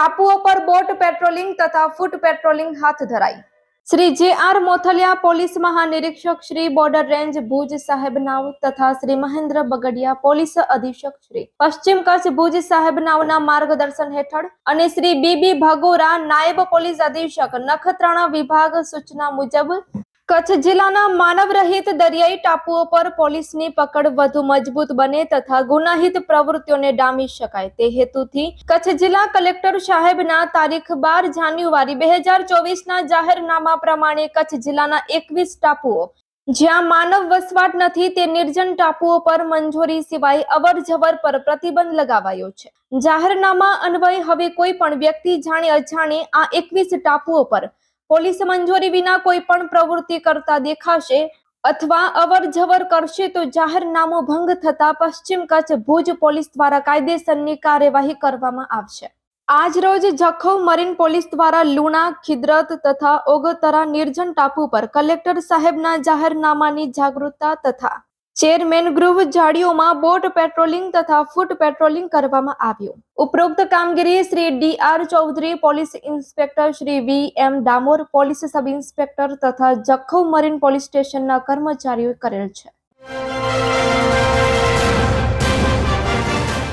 ટાપુઓ પર boat patrolling તથા ફૂટ પેટ્રોલિંગ હાથ ધરાઈ. Shri J R Mothaliya police મહાનિરીક્ષક Shri border range Bhuj સાહેબ નાવ તથા શ્રી મહેન્દ્ર બગડિયા પોલીસ અધિક્ષક શ્રી પશ્ચિમ કચ્છ ભુજ સાહેબ નાવના માર્ગદર્શન હેઠળ અને શ્રી બીબી ભગોરા નાયબ પોલીસ અધિક્ષક નખત્રાણા વિભાગ સૂચના મુજબ કચ્છ જિલ્લાના માનવરહિત દરિયાઈ ટાપુઓ પર પોલીસની પકડ વધુ મજબૂત બને તથા ગુનાહિત પ્રવૃત્તિઓને ડામી શકાય. તે હેતુથી કચ્છ જિલ્લા કલેક્ટર સાહેબના તારીખ બાર જાન્યુઆરી બે હજાર ચોવીસના જાહેરનામા પ્રમાણે કચ્છ જિલ્લાના એકવીસ ટાપુઓ, જ્યાં માનવ વસવાટ નથી તે નિર્જન ટાપુઓ પર મંજૂરી સિવાય અવર જવર પર પ્રતિબંધ લગાવાયો છે. જાહેરનામા અન્વયે હવે કોઈ પણ વ્યક્તિ જાણે અજાણે આ એકવીસ ટાપુઓ પર પોલીસ મંજૂરી વિના કોઈ પણ પ્રવૃત્તિ કરતા દેખાશે અથવા અવર જવર કરશે તો જાહેરનામું ભંગ થતા પશ્ચિમ કચ્છ ભુજ પોલીસ દ્વારા કાયદેસરની કાર્યવાહી કરવામાં આવશે. આજ રોજ જખૌ મરીન પોલીસ દ્વારા લુણા, ખિદરત તથા ઓગતરા, નિર્જન ટાપુ પર કલેક્ટર સાહેબના જાહેરનામાની જાગૃતતા તથા ચેરમેન ગૃહ જાડીઓમાં બોટ પેટ્રોલિંગ તથા ફૂટ પેટ્રોલિંગ કરવામાં આવ્યું. ઉપરોક્ત કામગીરી Shri D R Chaudhary, police inspector Shri V M Damor, police sub inspector તથા જખૌ મરીન પોલીસ સ્ટેશનના કર્મચારીઓ કરેલ છે.